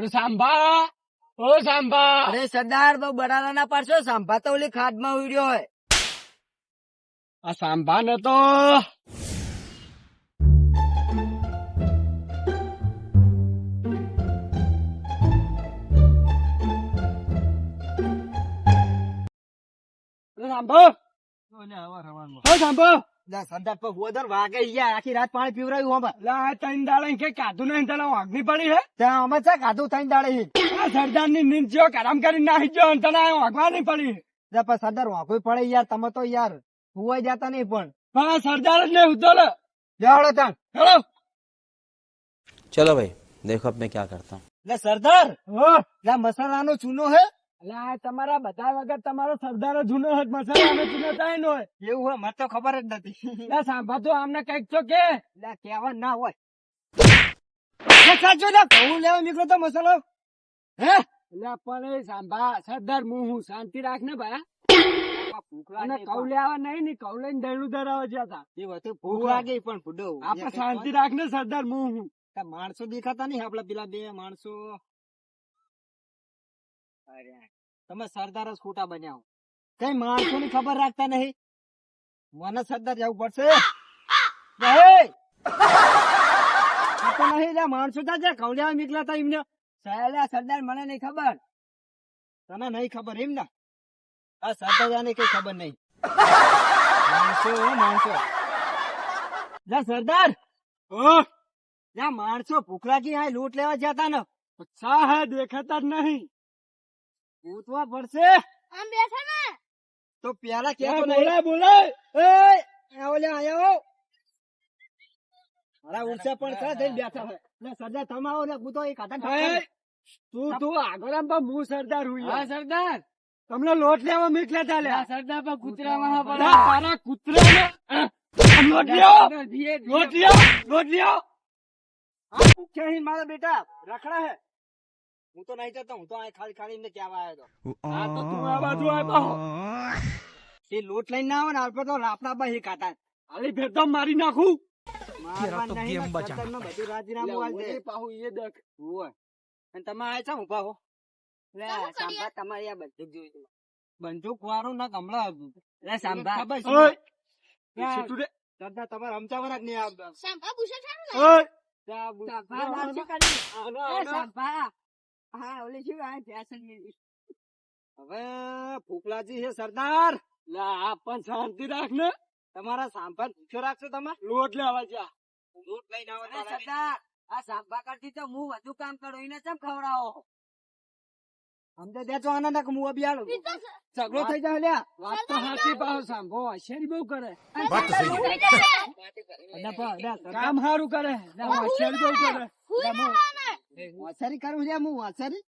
અરે સાંભા! ઓ સાંભા! અરે સરદાર બહુ બરાડા ના પાડશો. સાંભા તો ઓલી ખાડમાં ઉડ્યો હોય. આ સાંભા! ને તો સાંભો સાંભો! લા સંદાર સરદારની વાગવી પડે યાર તમે તો યાર હુવાઈ જતા નહીં પણ. સરદાર જ નહીં ઉદ્દોલ જાડો તાન ચલો ભાઈ દેખો અબ મેં કરતા હું. લે સરદાર! લા મસાલાનો ચૂનો હે? એટલે તમારા બધા વગર તમારો સરદાર જૂનો હજ મસાલા જૂનો થાય નો એવું હોય મને તો ખબર જ નથી. એટલે સાંભા તો આમને કંઈક છો કે. કેવા ના હોય. સાચું લે ઘઉં લેવા નીકળો તો મસાલો. હે? એટલે પણ એ સાંભા સરદાર હું હું શાંતિ રાખ ને ભાઈ ને હતા. ને માણસો દેખાતા નહીં આપડા પેલા બે માણસો. તમે સરદાર જ ખોટા બન્યા કઈ માણસો ની ખબર રાખતા નહીં? મને સરદાર જવું પડશે. નહીં. આ તો નહીં લ્યા, માણસો તા છે કૌલિયા નીકળ્યા તા એમને. સહેલા સરદાર મને નહીં ખબર. તને નહીં ખબર એમ ને? આ સરદાર ને કઈ ખબર નહીં. માણસો માણસો. જા સરદાર. જા માણસો ભૂખ લાગી આ લૂંટ લેવા જતા ને. સા દેખાતા જ નહીં. ઉઠવા પડશે? આમ બેઠા ને? તો પેલા કે બોલાય બોલાય. એ આવો લે આયો મારા ઉડસે પણ છે થઈને બેઠા હોય. ને સરદાર તમે આવો ને હું તો એ કાઢા એ, તું તું આગળ આમ પણ હું સરદાર હું હા સરદાર. તમને લોટ લેવા મીકલા ચાલ્યા સરદાર પર કૂતરામાં તારા કૂતરા લોટ લ્યો. લોટ લ્યો લોટ લ્યો. ક્યાં મારા બેટા? રખડા હે. હું તો નહીં જતો હું તો અહીં ખાલી ખાલી ને કહેવા આવ્યો હતો. આ તો તું આ બાજુ આવ્યો એ લૂંટ લઈને ના આવે ને આપણે તો રાપડા બા કાઢા અલી ફેર મારી નાખું. મારવા નહીં બધું રાજીનામું આલ દે. પાહુ એ દેખ. હોય. અને તમે આ છે ઊભા હો. લે સાંભા તમારે આ બંદૂક જોઈ છે બંદૂક વાળું ના ગમલા લે સાંભા ખબર છે? ઓય! રે. સરદાર તમારે સમજાવવાના જ નહીં આવતા સાંભા ને? ઓય! સાંભા સાંભા હા ઓલે શું આ ફેશન હવે ફૂકલાજી છે સરદાર. લા આ પણ શાંતિ રાખ ને. તમારા સાંભા ભૂખ્યો રાખશો તમે. લોટ લેવા જા. લૂંટ લઈને આવો સરદાર આ સાંભા કરતી તો હું વધુ કામ કરું એને ચમ ખવડાવો? આનંદ ઝઘડો થઈ જાય લ્યા. વાત તો હાચી પાહો સાંભો હોશિયારી બહુ કરે. કામ સારું કરે. હોશિયારી બહુ કરે. વાંસારી કરું લ્યા હું વાંસારી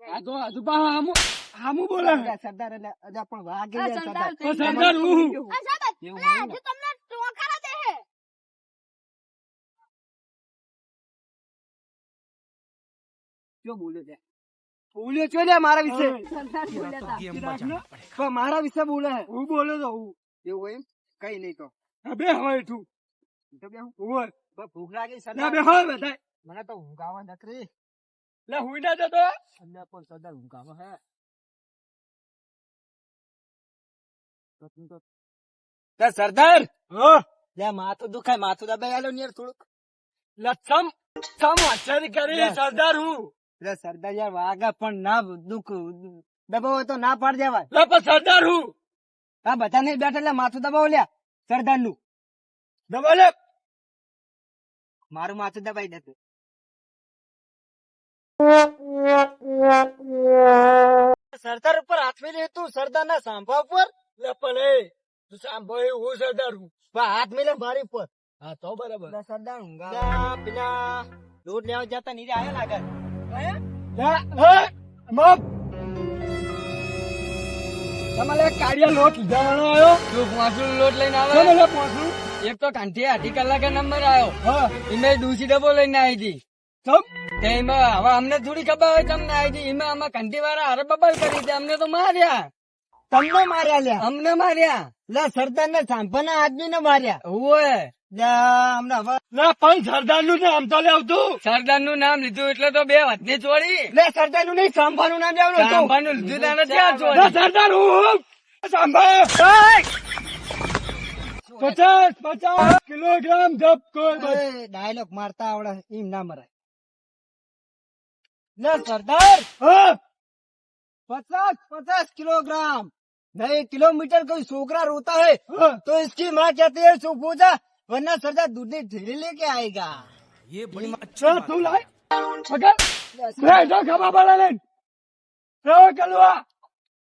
આજો તો બા હામું હામું બોલે. સરદાર એટલે એટલે પણ વાગે સરદાર. તો સરદાર હું? હું. એવું હોય તમને ટોકારા દે હે. જો બોલ્યો છે બોલ્યો છો લે મારા વિશે? સરદાર બોલ્યા ને. મારા વિશે બોલે છે. હું બોલો તો હું. એવું હોય એમ? કઈ નહીં તો. આ બે હવે તું તો બે હું? હોય. ભૂખ લાગી સરદાર. બે હવે બધાય મને તો ઊંઘ આવે નકરી લે હુઈ ના જતો. અલ્યા પણ સદા ઊંઘ આવે હે. તો તું તો- તે સરદાર! હો? લે માથું દુખાય માથું દબાઈ આલો ને યાર થોડુંક. લે સમ સમ હોશિયારી કરી સરદાર હું. લે સરદાર યાર વાગા પણ ના દુખ દબાવો તો ના પાડ દેવાય. લે પણ સરદાર હું. આ બધા નહીં બેઠા એટલે માથું દબાવો લ્યા સરદારનું દબાવો લે. મારું માથું દબાઈ દેતું. સરદાર ઉપર હાથ મેલે તું સરદાર ના સાંભા ઉપર? લે પણ એ તું સાંભો હું સરદાર હું. પણ હાથ મિલે મારી ઉપર. હા તો બરાબર. સરદાર ઊંઘા પેલા દૂધ લેવા જતા નીરે આવ્યા લાગે. લે લોટ આવ્યો તું લોટ લઈને આવે. ચાલો એક તો કાંઠી અઢી કલાકે નંબર આવ્યો હા. એમાં ડૂસી ડબ્બો લઈને આવી હતી. હવે અમને થોડી ખબર હોય તમને આવી એમાં આમાં ઘંટી વાળા અરે બબલ કરી હતી અમને તો માર્યા. તમને માર્યા લ્યા? અમને માર્યા. લે સરદાર ને સાંભળના આદમી ને માર્યા. ઓય લ્યા, અમને હવે ના પણ સરદારનું નામ તો લેવતું સરદારનું નામ લીધું એટલે તો બે વધની ચોરી લે સરદારનું નહીં સાંભાનું નામ લેવાનું. સાંભાનું લીધું તારે ક્યાં ચોરી સરદાર હું પચાસ પચાસ કિલોગ્રામ એ, ડાયલોગ મારતા આવડે એમ ના મરાય. લે સરદાર હા पचास पचास किलोग्राम नहीं किलोमीटर कोई छोकरा रोता है હા. तो इसकी माँ कहती है चुप हो जा वरना सरदार दूध ढेले लेके आएगा ચલ તું લાય પકડ લે જો ખબર પડે ને રેવો કલવા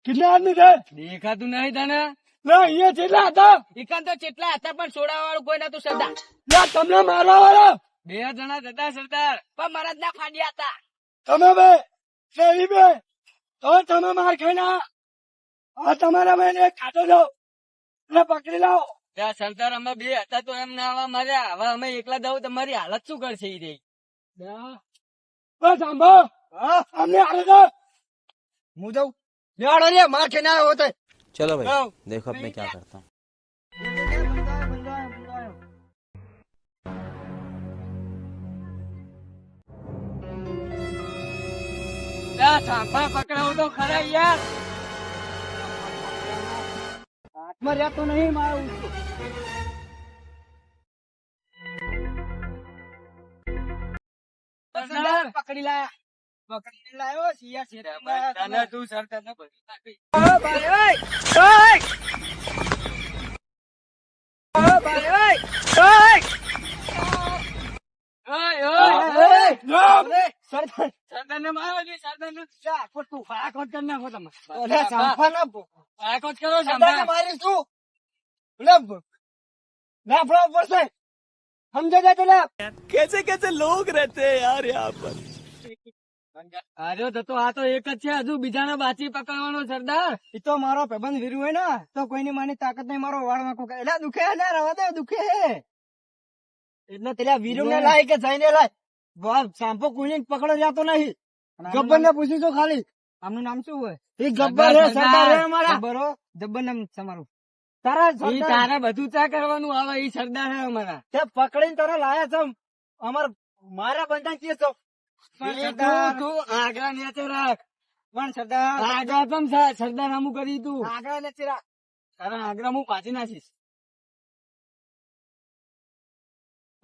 કેટલા આદમી છે દેખાતું નહીં તને ના અહીંયા કેટલા હતા એકાંત તો કેટલા હતા પણ સોડા વાળું કોઈ નતું સરદાર ના તમને મારવા વાળા બે જણા હતા સરદાર પણ મારા જ ના ફાડ્યા હતા તમે બે શેરી બે તો તમે માર ખાઈને આ આ તમારા બેન એક કાઢો દો એટલે પકડી લાવો ત્યાં સરદાર અમે બે હતા તો એમ ના આવા માર્યા હવે અમે એકલા દઉં તમારી હાલત શું કરશે ઈ રહી બસ સાંભળો हाँ, અમને હાલે તો मुझे निहाड़ो रे मार के ना होते चलो भाई जाओ। देखो अब मैं क्या करता हूँ પકડાવું તો ખરા યાર. હાથમાં નહીં મારું પકડી લાયા. પકડી લાયો સિયા સિયા તું સર તને પકડી અરે સાંભા ના કેસે કેસે લોગ રહેતે યાર યહાં પર? અરે તો આ તો એક જ છે હજુ બીજાને બાચી પકડવાનો સરદાર. એ તો મારો પ્રબંધ વીરુ હોય ને તો કોઈની માની તાકાત નહીં મારો વાળમાં કોઈ એટલે દુખે ને રવા દે દુખે. એટલે તેલા વીરો ને લાય કે જઈને લાય. સાંપો કોઈને પકડો જતો નહીં. ગબ્બર ને પૂછ્યું ખાલી. આમનું નામ શું હોય? એ ગબ્બર હે સરદાર હે અમારા. ગબ્બર હો? નામ તમારું. તારા ઈ તારે બધું ચા કરવાનું આવે ઈ સરદાર હે અમારા. તે પકડીને તારા લાયા છો અમાર મારા બંધા કે છો. તું આગળ નેચે રાખ. પણ સરદાર આગળ પણ સરદાર નામું કરી તું આગળ નેચે રાખ. તારા આગળ હું પાછી નાખીશ.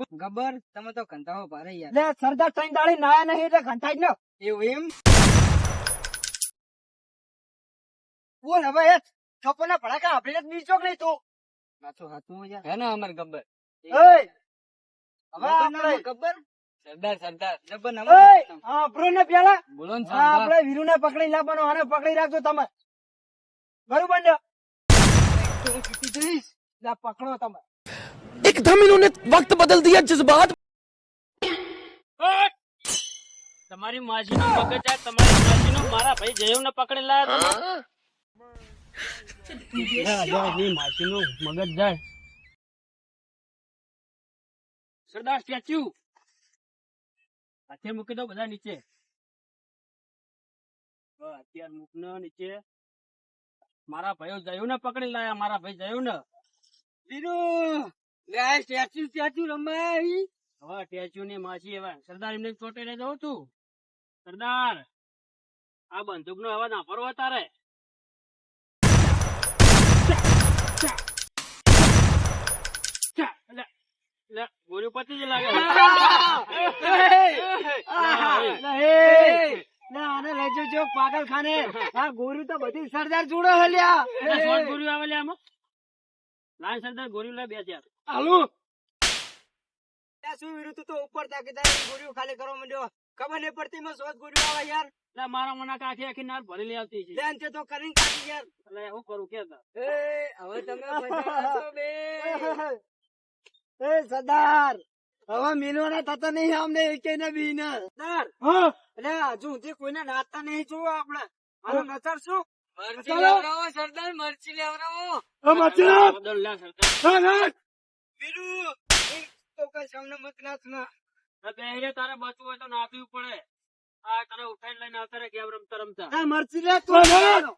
ગબ્બર તમે તો કંટાળો ભારે યાર. લે સરદાર ત્રણ દાડી નાયા નહીં એટલે કંટાઈ નો. એવું એમ? બોલ હવે એ કપોના ભડાકા આપણે જ બીજો નહીં તું. નાચો હાથું યાર. હે ને અમર ગબ્બર? એય હવે આપણે ગબ્બર? સરદાર સરદાર. ગબ્બર ના એય આપણો ને પેલા? બોલો ને સરદાર આપણે વીરુને પકડી લાવવાનો આને પકડી રાખજો તમે. બરોબર ને? પકડો તમે. एकदम इन्होंने वक्त बदल दिया जज्बात તમારી માસી નો મગજ આ તમારી માસી નો મારા ભાઈ જયવ ને પકડી લાયા તમે માસી નું મગજ જાય સરદાર સ્ટેચ્યુ અત્યારે મૂકી દો બધા નીચે બસ, અત્યારે મૂક ને નીચે મારા ભાઈઓ જયું ને પકડી લાયા મારા ભાઈ જયું ને વીરુ લે સ્ટેચ્યુ સ્ટેચ્યુ રમાય હવે સ્ટેચ્યુ ની માસી એવા સરદાર એમને ચોટે લઈ જવું તું સરદાર આ બંદૂક નો અવાજ નાપરવો તારે લે, લે, પતી જ લાગે. આને લઈ જજો પાગલ ખાને આ ગોરી તો બધી સરદાર જોડે હલ્યા. ગોરુ આવેલી આવે આમાં. લાલ સરદાર ગોરીલા બેસ્યા હાલો. શું વિરુદ્ધ તો ઉપર તાકી તારી ગોરીઓ ખાલી કરવા માંડ્યો? ખબર નહીં પડતી મેં સોચ ગોરીઓ આવે યાર. એટલે મારા મના આખી આખી નાર ભરેલી આવતી છે. બેન તે તો કરીને કાઢી યાર એટલે હું કરું કે તા? હવે તમે એ સરદાર હવે મિલવાના થતા નહીં અમને એકે ને બી ને સરદાર હા. એટલે હજુ સુધી કોઈને નાચતા નહીં જોવા આપણે. આનો નચર શું? મરચી લેવડાવો સરદાર મરચી લેવડાવો. સરદાર. એ તો કઈ સામને મત ના આ તારે બચવું હોય તો નાચવું પડે. આ તને ઉઠાઈને લઈને આવતા રે ગેમ રમતા રમતા? મરચી લે તું.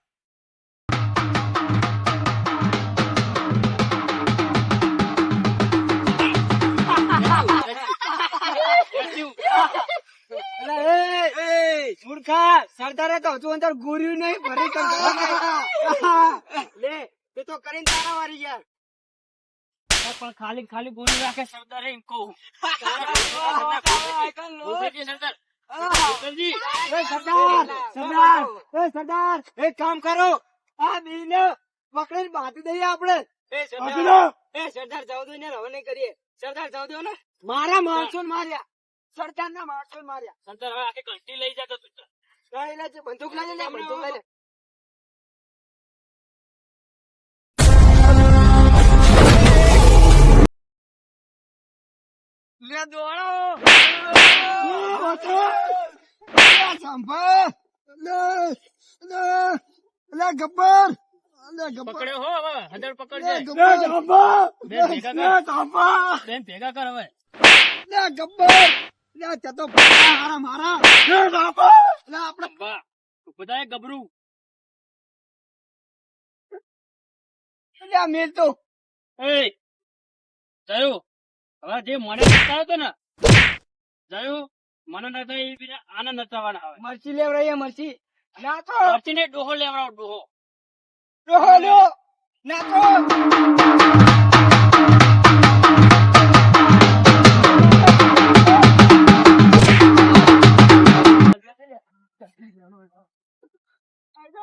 મૂર્ખા સરદારે તો હજુ અંદર ગુર્યું નહીં ભરી લે તે તો કરીને તારા વારી યાર પણ ખાલી ખાલી ગોળી રાખે સરદાર એમ કહું. સરદાર. સરદાર સરદાર એ સરદાર એક કામ કરો. આ બીને પકડીને બાંધી દઈએ આપણે. એ બાંધી દો. એ સરદાર જાવ દો ને હવે નહીં કરીએ. સરદાર જાવ દો ને. મારા માણસો માર્યા. સરદાર ના માણસો માર્યા. સરદાર હવે આખી કંટી લઈ જતો તું લઈ લે બંદૂક લઈ લે બંદૂક લઈ લે લે દોડો ગબ્બર! પકડ્યો હો હવે હજાર પકડજે. ભેગા કર. હવે. ગબ્બર! તે તો મારા મારા લે ગબ્બર લે આપણે બધાએ ગબરું. મેલ તો. એ જયું. હવે જે મને નચાવ્યો તો ને જયું. મને એ બીજા આને નચાવવાના હવે મરચી લેવડાઈએ મરચી. ના તો. ડોહો લેવડાવો ડોહો. ડોહો લ્યો. ના તો. 谢谢路易艾特